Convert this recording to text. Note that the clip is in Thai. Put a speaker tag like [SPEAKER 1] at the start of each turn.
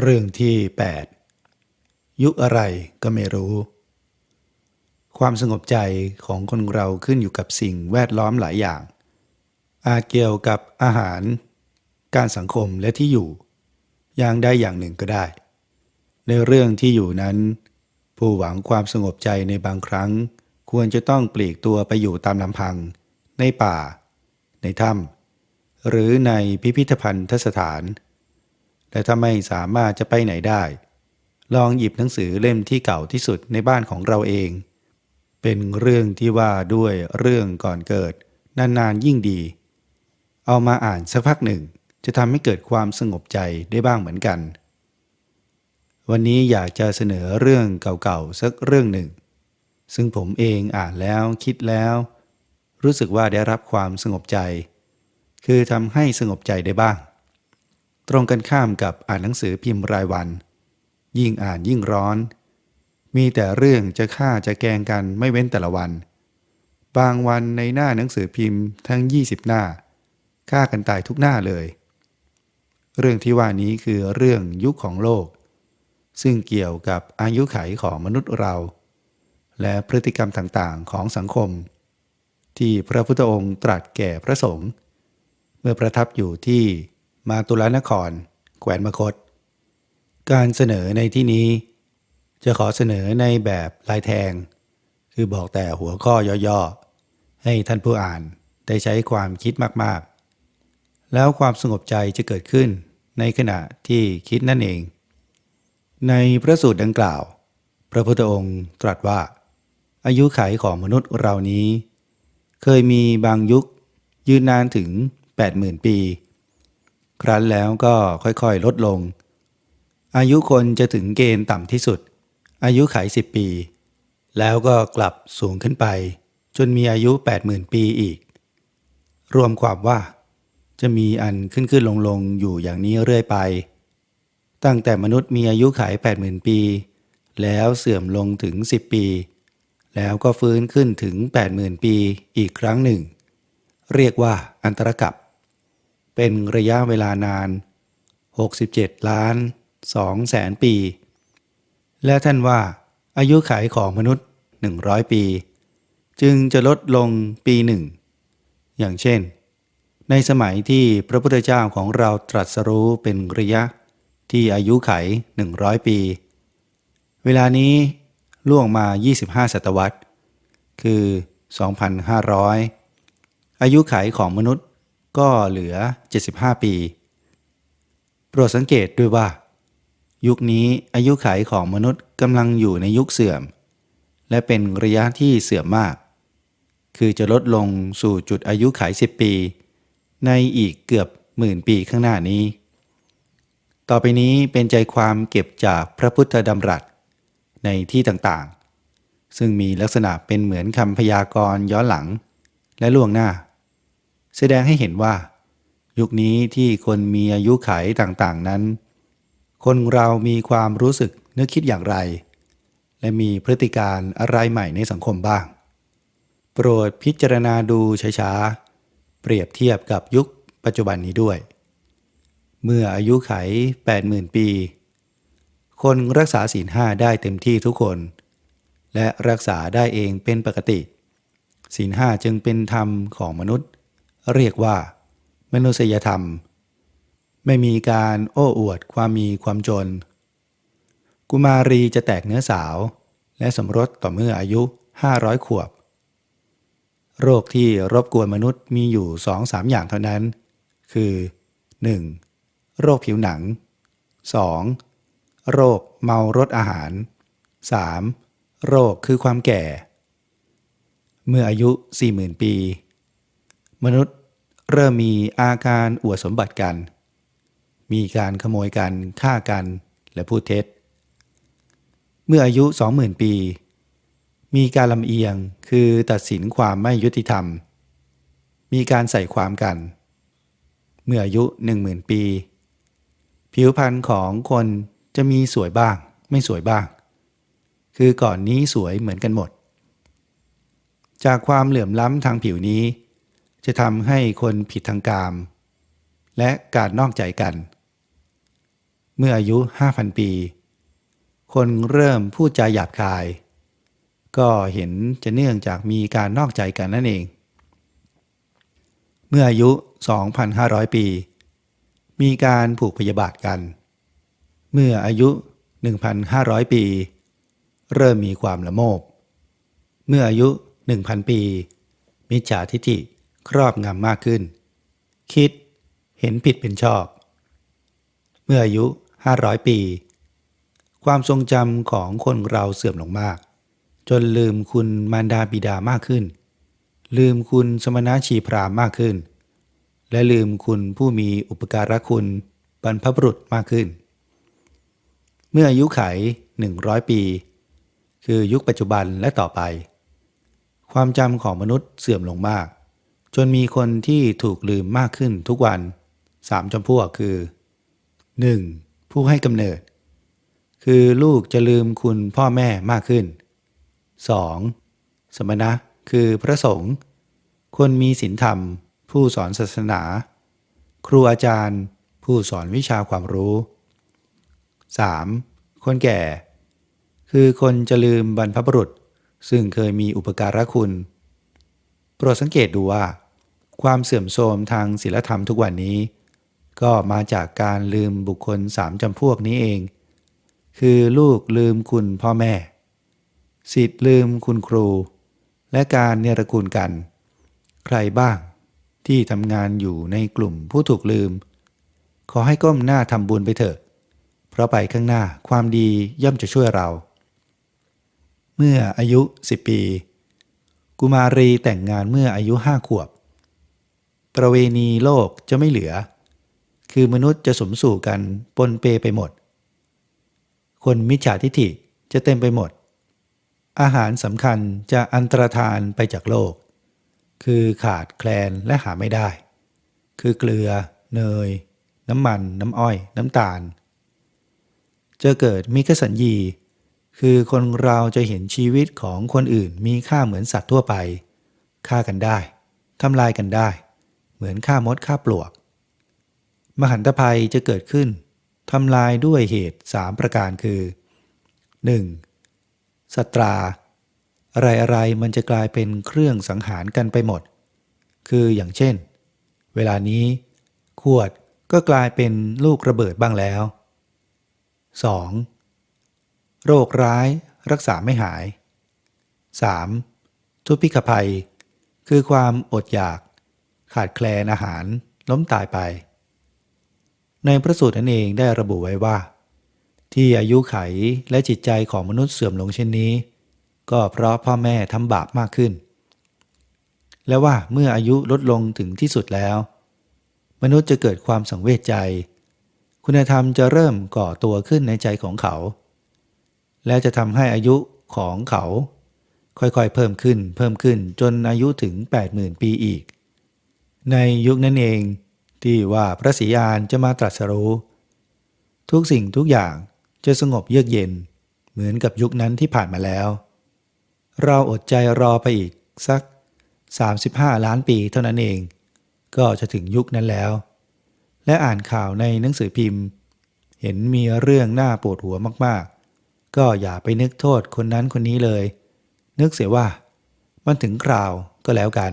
[SPEAKER 1] เรื่องที่ 8 ยุคอะไรก็ไม่รู้ ความสงบใจของคนเราขึ้นอยู่กับสิ่งแวดล้อมหลายอย่าง อาจเกี่ยวกับอาหาร การสังคมและที่อยู่ อย่างใดอย่างหนึ่งก็ได้ ในเรื่องที่อยู่นั้น ผู้หวังความสงบใจในบางครั้ง ควรจะต้องปลีกตัวไปอยู่ตามลำพัง ในป่า ในถ้ำหรือในพิพิธภัณฑสถาน และถ้าไม่สามารถจะไปไหนได้ ลองหยิบหนังสือเล่มที่เก่าที่สุดในบ้านของเราเอง เป็นเรื่องที่ว่าด้วยเรื่องก่อนเกิด นานๆยิ่งดี เอามาอ่านสักพักหนึ่ง จะทำให้เกิดความสงบใจได้บ้างเหมือนกัน วันนี้อยากจะเสนอเรื่องเก่าๆสักเรื่องหนึ่ง ซึ่งผมเองอ่านแล้วคิดแล้ว รู้สึกว่าได้รับความสงบใจ คือทำให้สงบใจได้บ้าง ตรงกันข้ามกับอ่านหนังสือพิมพ์รายวัน ยิ่งอ่านยิ่งร้อน มีแต่เรื่องจะฆ่าจะแกงกันไม่เว้นแต่ละวัน บางวันในหน้าหนังสือพิมพ์ทั้ง 20 หน้าฆ่ากันตายทุกหน้าเลย เรื่องที่ว่านี้คือเรื่องยุคของโลก ซึ่งเกี่ยวกับอายุไขของมนุษย์เรา และพฤติกรรมต่างๆของสังคม ที่พระพุทธองค์ตรัสแก่พระสงฆ์เมื่อประทับอยู่ที่ มาตุลานคร แขวนมคต การเสนอในที่นี้ จะขอเสนอในแบบลายแทง คือบอกแต่หัวข้อย่อๆ ให้ท่านผู้อ่านได้ใช้ความคิดมากๆ แล้วความสงบใจจะเกิดขึ้นในขณะที่คิดนั่นเอง ในพระสูตรดังกล่าว พระพุทธองค์ตรัสว่า อายุไขของมนุษย์เรานี้ เคยมีบางยุคยืนนานถึง 80,000 ปี ครั้นแล้วก็ค่อยๆลดลง อายุคนจะถึงเกณฑ์ต่ำที่สุด อายุไข 10 ปี แล้วก็กลับสูงขึ้นไป จนมีอายุ 80,000 ปีอีก รวมความว่า จะมีอันขึ้นขึ้นลงลงอยู่อย่างนี้เรื่อยไป ตั้งแต่มนุษย์มีอายุขัย80,000 ปี แล้วเสื่อมลงถึง 10 ปี แล้วก็ฟื้นขึ้นถึง 80,000 ปีอีกครั้งหนึ่ง เรียกว่าอันตรกับ เป็นระยะเวลานาน 67 ล้าน2แสนปี และท่านว่า อายุขัยของมนุษย์ 100 ปี จึงจะลดลงปีหนึ่ง อย่างเช่น ในสมัยที่พระพุทธเจ้าของเราตรัสรู้เป็นระยะที่อายุไข 100 ปี เวลานี้ล่วงมา 25 ศตวรรษ คือ 2,500 อายุไขของมนุษย์ ก็เหลือ 75 ปี โปรดสังเกตด้วยว่า ยุคนี้อายุไขของมนุษย์กำลังอยู่ในยุคเสื่อม และเป็นระยะที่เสื่อมมาก คือจะลดลงสู่จุดอายุไข10 ปี ในอีกเกือบหมื่นปีข้างหน้านี้ ต่อไปนี้เป็นใจความเก็บจากพระพุทธดำรัสในที่ต่างๆ ซึ่งมีลักษณะเป็นเหมือนคำพยากรณ์ย้อนหลัง และล่วงหน้า แสดงให้เห็นว่า ยุคนี้ที่คนมีอายุไขต่างๆนั้น คนเรามีความรู้สึกนึกคิดอย่างไร และมีพฤติการอะไรใหม่ในสังคมบ้าง โปรดพิจารณาดูช้าๆ เปรียบเทียบกับยุคปัจจุบันนี้ด้วย เมื่ออายุไข 80,000 ปี คนรักษาศีลห้าได้เต็มที่ทุกคน และรักษาได้เองเป็นปกติศีลห้าจึงเป็นธรรมของมนุษย์ เรียกว่า มนุษยธรรม ไม่มีการโอ้อวดความมีความจน กุมารีจะแตกเนื้อสาว และสมรสต่อเมื่ออายุ 500 ขวบ โรคที่รบกวนมนุษย์มีอยู่สองสามอย่างเท่านั้น คือ 1. โรคผิวหนัง 2. โรคเมารสอาหาร 3. โรคคือความแก่ เมื่ออายุ 40,000 ปี มนุษย์เริ่มมีอาการอวดสมบัติกัน มีการขโมยกันฆ่ากันและพูดเท็จ เมื่ออายุ 20,000 ปี มีการลำเอียงคือตัดสินความไม่ยุติธรรม มีการใส่ความกัน เมื่ออายุ 10,000 ปี ผิวพรรณของคนจะมีสวยบ้าง ไม่สวยบ้าง คือก่อนนี้สวยเหมือนกันหมด จากความเหลื่อมล้ำทางผิวนี้ จะทำให้คนผิดทางกาม และการนอกใจกัน เมื่ออายุ 5,000 ปี คนเริ่มพูดจาหยาบคาย ก็เห็นจะเนื่องจากมีการนอกใจกันนั่นเอง เมื่ออายุ 2,500 ปี มีการผูกพยาบาทกัน เมื่ออายุ 1,500 ปี เริ่มมีความละโมบ เมื่ออายุ 1,000 ปี มิจฉาทิฏฐิ ครอบงำมากขึ้น คิดเห็นผิดเป็นชอบ เมื่ออายุ 500 ปี ความทรงจำของคนเราเสื่อมลงมาก จนลืมคุณมารดาบิดามากขึ้น ลืมคุณสมณะชีพรามมากขึ้น และลืมคุณผู้มีอุปการะคุณบรรพบุรุษมากขึ้น เมื่ออายุไข 100 ปี คือยุคปัจจุบันและต่อไป ความจำของมนุษย์เสื่อมลงมาก จนมีคนที่ถูกลืมมากขึ้นทุกวันสามจำพวกคือ 1. ผู้ให้กำเนิด คือลูกจะลืมคุณพ่อแม่มากขึ้น 2. สมณะ คือพระสงฆ์คนมีศีลธรรม ผู้สอนศาสนา ครูอาจารย์ ผู้สอนวิชาความรู้ 3. คนแก่ คือคนจะลืมบรรพบุรุษ ซึ่งเคยมีอุปการะคุณ โปรดสังเกตดูว่า ความเสื่อมโทรมทางศีลธรรมทุกวันนี้ ก็มาจากการลืมบุคคลสามจำพวกนี้เอง คือลูกลืมคุณพ่อแม่สิทธิ์ลืมคุณครู และการเนรคุณกัน ใครบ้างที่ทำงานอยู่ในกลุ่มผู้ถูกลืม ขอให้ก้มหน้าทำบุญไปเถอะ เพราะไปข้างหน้าความดีย่อมจะช่วยเรา เมื่ออายุ 10 ปี กุมารีแต่งงานเมื่ออายุห้าขวบ ประเวณีโลกจะไม่เหลือ คือมนุษย์จะสมสู่กันปนเปไปหมด คนมิจฉาทิฐิจะเต็มไปหมด อาหารสำคัญจะอันตรธานไปจากโลก คือขาดแคลนและหาไม่ได้ คือเกลือ เนย น้ำมัน น้ำอ้อย น้ำตาล จะเกิดมิกสัญญี คือคนเราจะเห็นชีวิตของคนอื่นมีค่าเหมือนสัตว์ทั่วไป ฆ่ากันได้ทำลายกันได้ เหมือนฆ่ามดฆ่าปลวก มหันตภัยจะเกิดขึ้นทำลายด้วยเหตุสามประการคือ 1. สัตราอะไรอะไรๆมันจะกลายเป็นเครื่องสังหารกันไปหมด คืออย่างเช่น เวลานี้ขวดก็กลายเป็นลูกระเบิดบ้างแล้ว 2. โรคร้ายรักษาไม่หาย 3. ทุพพิกภัย คือความอดอยาก ขาดแคลนอาหารล้มตายไป ในพระสูตรนั้นเองได้ระบุไว้ว่า ที่อายุไขและจิตใจของมนุษย์เสื่อมลงเช่นนี้ ก็เพราะพ่อแม่ทำบาปมากขึ้น และว่าเมื่ออายุลดลงถึงที่สุดแล้ว มนุษย์จะเกิดความสังเวชใจ คุณธรรมจะเริ่มก่อตัวขึ้นในใจของเขา และจะทำให้อายุของเขา ค่อยๆเพิ่มขึ้นเพิ่มขึ้นจนอายุถึง 80,000 ปีอีก ในยุคนั้นเองที่ว่าพระศรีอานจะมาตรัสรู้ ทุกสิ่งทุกอย่างจะสงบเยือกเย็น เหมือนกับยุคนั้นที่ผ่านมาแล้ว เราอดใจรอไปอีกสัก 35 ล้านปีเท่านั้นเอง ก็จะถึงยุคนั้นแล้ว และอ่านข่าวในหนังสือพิมพ์ เห็นมีเรื่องน่าปวดหัวมากๆ ก็อย่าไปนึกโทษคนนั้นคนนี้เลย นึกเสียว่า มันถึงคราวก็แล้วกัน